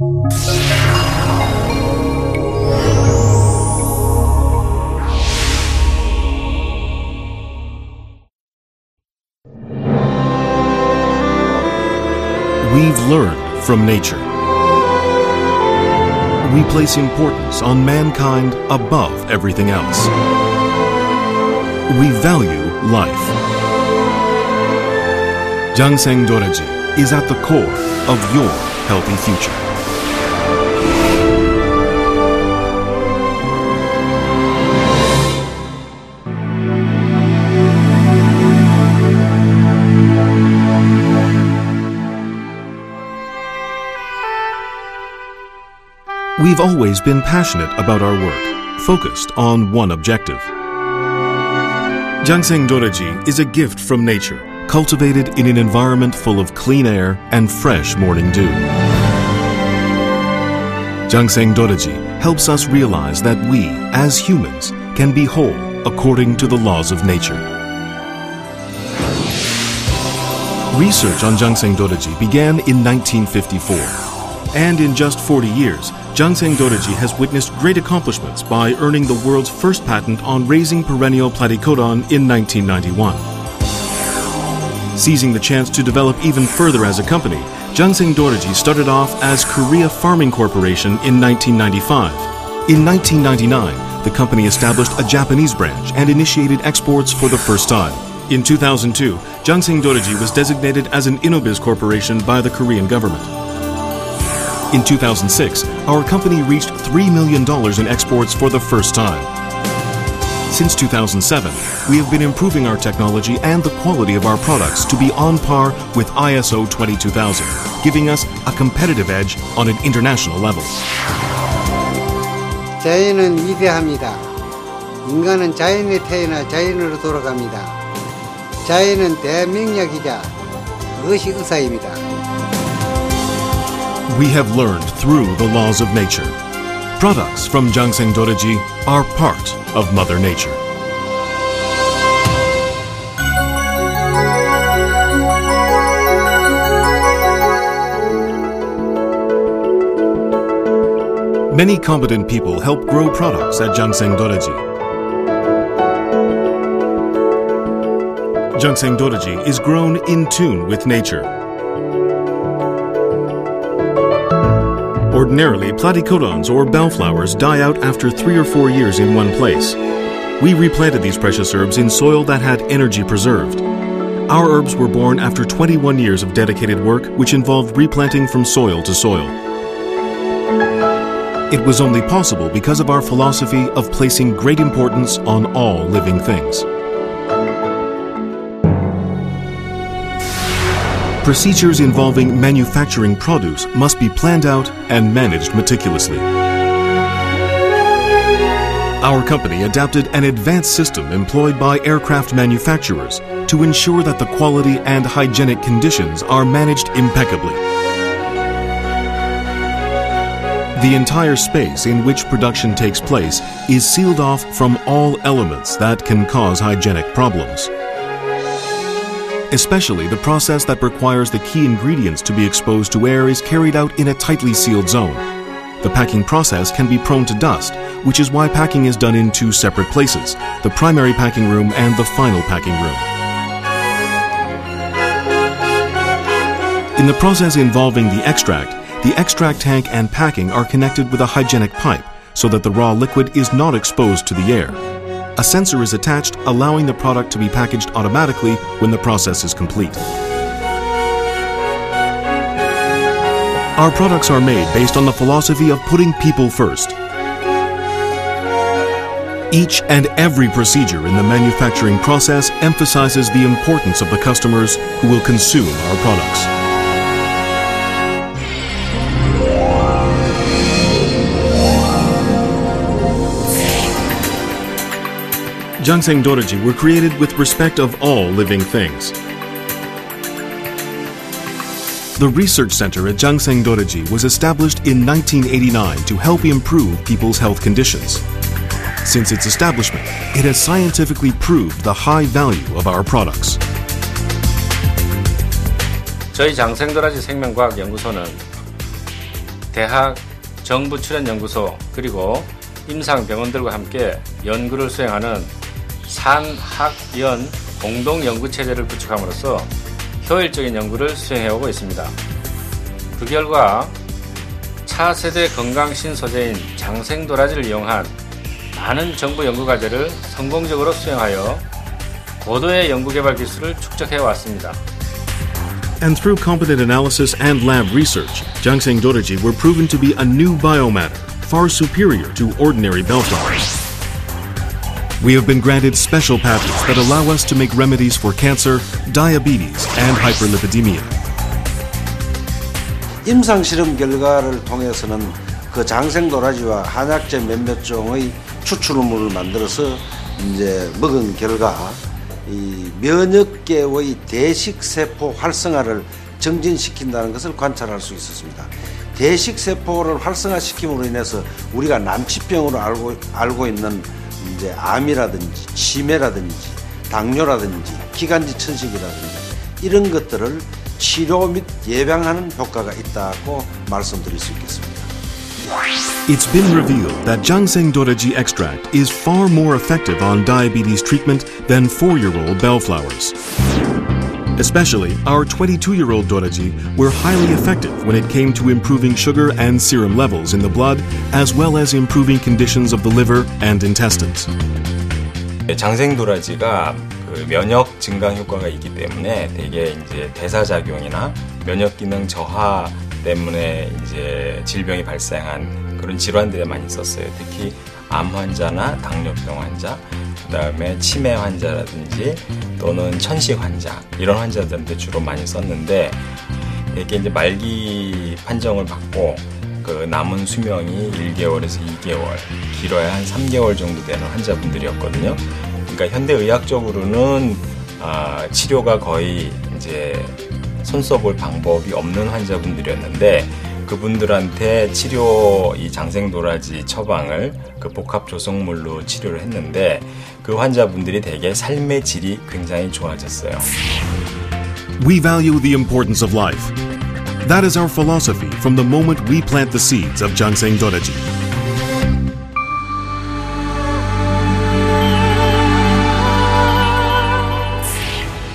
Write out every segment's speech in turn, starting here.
We've learned from nature. We place importance on mankind above everything else. We value life. Jangseng Doraji is at the core of your healthy future. We've always been passionate about our work, focused on one objective. Jangseng Doraji is a gift from nature, cultivated in an environment full of clean air and fresh morning dew. Jangseng Doraji helps us realize that we, as humans, can be whole according to the laws of nature. Research on Jangseng Doraji began in 1954. And in just 40 years, Jangseng Doraji has witnessed great accomplishments by earning the world's first patent on raising perennial platycodon in 1991. Seizing the chance to develop even further as a company, Jangseng Doraji started off as Korea Farming Corporation in 1995. In 1999, the company established a Japanese branch and initiated exports for the first time. In 2002, Jangseng Doraji was designated as an Innobiz corporation by the Korean government. In 2006, our company reached $3 million in exports for the first time. Since 2007, we have been improving our technology and the quality of our products to be on par with ISO 22000, giving us a competitive edge on an international level. 자연은 위대합니다. 인간은 자연에 태어나 자연으로 돌아갑니다. 자연은 대명약이자 그것이 의사입니다. We have learned through the laws of nature. Products from Jangseng Doraji are part of Mother Nature. Many competent people help grow products at Jangseng Doraji. Jangseng Doraji is grown in tune with nature. Ordinarily, platycodons or bellflowers die out after three or four years in one place. We replanted these precious herbs in soil that had energy preserved. Our herbs were born after 21 years of dedicated work, which involved replanting from soil to soil. It was only possible because of our philosophy of placing great importance on all living things. Procedures involving manufacturing produce must be planned out and managed meticulously. Our company adapted an advanced system employed by aircraft manufacturers to ensure that the quality and hygienic conditions are managed impeccably. The entire space in which production takes place is sealed off from all elements that can cause hygienic problems. Especially the process that requires the key ingredients to be exposed to air is carried out in a tightly sealed zone. The packing process can be prone to dust, which is why packing is done in two separate places the primary packing room and the final packing room. In the process involving the extract, the extract tank and packing are connected with a hygienic pipe so that the raw liquid is not exposed to the air. A sensor is attached, allowing the product to be packaged automatically when the process is complete. Our products are made based on the philosophy of putting people first. Each and every procedure in the manufacturing process emphasizes the importance of the customers who will consume our products. Jangseng Doraji were created with respect of all living things. The Research Center at Jangseng Doraji was established in 1989 to help improve people's health conditions. Since its establishment, it has scientifically proved the high value of our products. 저희 장생도라지 생명과학연구소는 대학, 정부 출연 연구소 그리고 임상병원들과 함께 연구를 수행하는 산학연 공동 연구 체제를 구축함으로써 효율적인 연구를 수행해오고 있습니다. 그 결과 차세대 건강 신소재인 장생도라지를 이용한 많은 정부 연구 과제를 성공적으로 수행하여 고도의 연구개발 기술을 축적해 왔습니다. And through competent analysis and lab research, Jiangseng Doraji were proven to be a new biomatter, far superior to ordinary bellflowers. We have been granted special patents that allow us to make remedies for cancer, diabetes, and hyperlipidemia. 임상 실험 결과를 통해서는 그 장생 도라지와 한약재 몇몇 종의 추출물을 만들어서 이제 먹은 결과 이 면역계의 대식세포 활성화를 정진시킨다는 것을 관찰할 수 있었습니다. 대식세포를 활성화시킴으로 인해서 우리가 난치병으로 알고, 알고 있는 이제 암이라든지 치매라든지 당뇨라든지 기관지 천식이라든지 이런 것들을 치료 및 예방하는 효과가 있다고 말씀드릴 수 있겠습니다. It's been revealed that Jiangseng Doraji extract is far more effective on diabetes treatment than 4-year-old bellflowers. Especially, our 22-year-old Doraji were highly effective when it came to improving sugar and serum levels in the blood, as well as improving conditions of the liver and intestines. 장생도라지가 그 면역 증강 효과가 있기 때문에 대개 이제 대사작용이나 면역 기능 저하 때문에 이제 질병이 발생한 그런 질환들에 많이 썼어요. 특히 암 환자나 당뇨병 환자, 그 다음에 치매 환자라든지 또는 천식 환자 이런 환자들한테 주로 많이 썼는데 이게 이제 말기 판정을 받고 그 남은 수명이 1개월에서 2개월, 길어야 한 3개월 정도 되는 환자분들이었거든요. 그러니까 현대 의학적으로는 아, 치료가 거의 이제 손 써볼 방법이 없는 환자분들이었는데 그분들한테 치료 이 장생도라지 처방을 그 복합 조성물로 치료를 했는데 그 환자분들이 대개 삶의 질이 굉장히 좋아졌어요. We value the importance of life. That is our philosophy from the moment we plant the seeds of Jiangseng Doraji.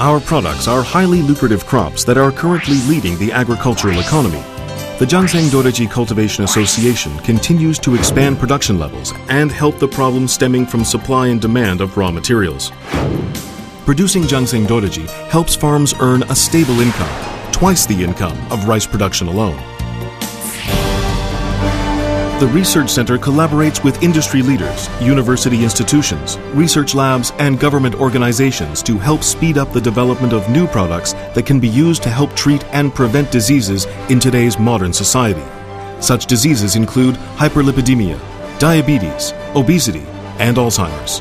Our products are highly lucrative crops that are currently leading the agricultural economy. The Jiangseng Doraji Cultivation Association continues to expand production levels and help the problem stemming from supply and demand of raw materials. Producing Jiangseng Doraji helps farms earn a stable income, twice the income of rice production alone. The Research Center collaborates with industry leaders, university institutions, research labs, and government organizations to help speed up the development of new products that can be used to help treat and prevent diseases in today's modern society. Such diseases include hyperlipidemia, diabetes, obesity, and Alzheimer's.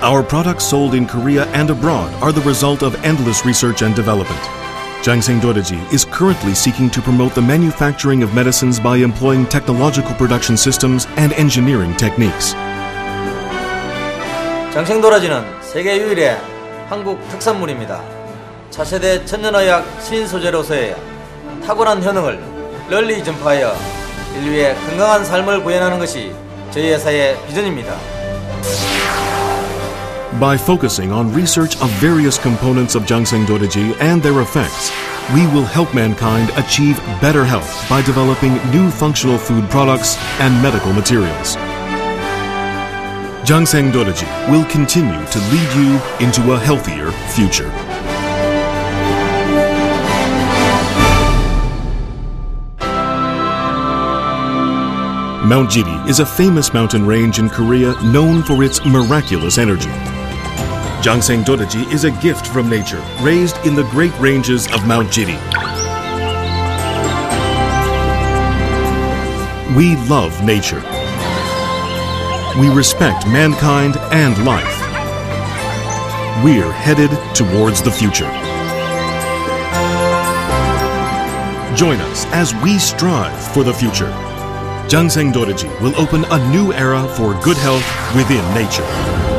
Our products sold in Korea and abroad are the result of endless research and development. Jiangseng Doraji is currently seeking to promote the manufacturing of medicines by employing technological production systems and engineering techniques. 장생 도라지는 세계 유일의 한국 특산물입니다. 차세대 천연의학 신소재로서의 탁월한 효능을 널리 전파하여 인류의 건강한 삶을 구현하는 것이 저희 회사의 비전입니다. By focusing on research of various components of Jiangseng Doraji and their effects, we will help mankind achieve better health by developing new functional food products and medical materials. Jiangseng Doraji will continue to lead you into a healthier future. Mount Jiri is a famous mountain range in Korea known for its miraculous energy. Jiangseng Dodaji is a gift from nature, raised in the great ranges of Mount Jiri. We love nature. We respect mankind and life. We're headed towards the future. Join us as we strive for the future. Jiangseng Dodaji will open a new era for good health within nature.